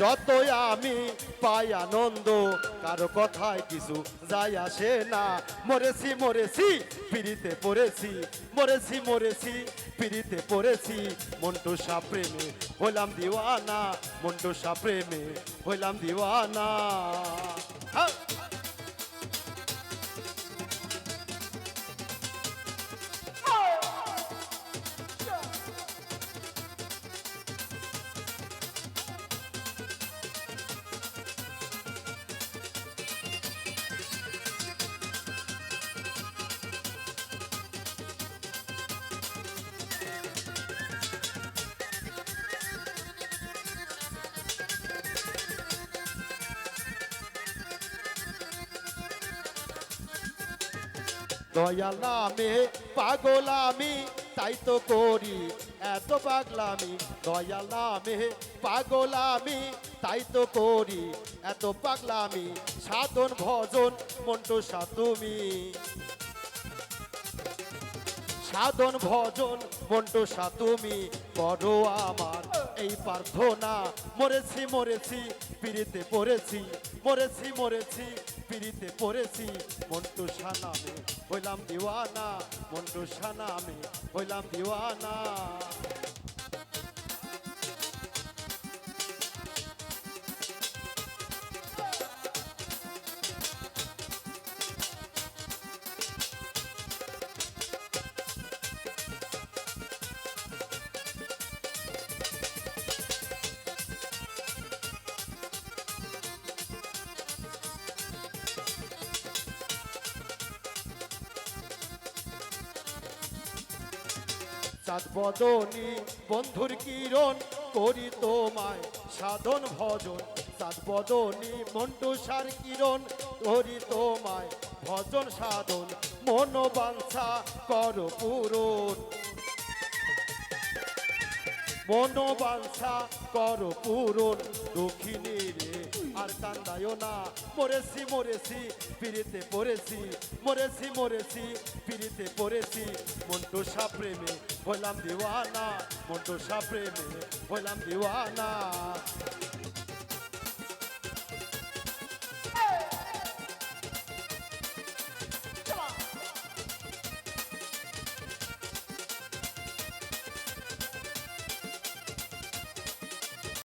যতই আমি পাই আনন্দ, কারও কথায় কিছু যাই আসে না। মরেছি মরেছি, পিড়িতে পড়েছি, মরেছি মরেছি, পিড়িতে পড়েছি। মন্টু সা প্রেমে হইলাম দিওয়ানা মন্টু সা প্রেমে হইলাম দিওয়ানা। দয়াল নামে পাগল আমি তাই তো করি, এত পাগলামি। দয়াল নামে পাগল আমি তাই তো করি, এত পাগলামি। সাধন, ভজন মন্টু তুমি সাধন ভজন মন্টু তুমি করো আমার। এই প্রার্থনা মরেছি মরেছি, পিড়িতে পড়েছি, মরেছি মরেছি, পিড়িতে পড়েছি। মন্টু নামে হইলাম দিওয়ানা মন্টু নামে হইলাম দিওয়ানা। চাঁদ বদনী বন্ধুর কিরণ করি তোমায়। সাধন ভজন, চাঁদ বদনী মন্টু সার কিরণ করি তোমায়। ভজন সাধন মনোবাংসা কর পূরণ। মনোবাঞ্ছা কর পূরণ দক্ষিণী রে। আর কান্দায় না। মরেছি মরেছি পিড়িতে পড়েছি। মরেছি মরেছি পিড়িতে পড়েছি। মন্টু প্রেমে হইলাম দিওয়ানা। মন্টু প্রেমে হইলাম দিওয়ানা।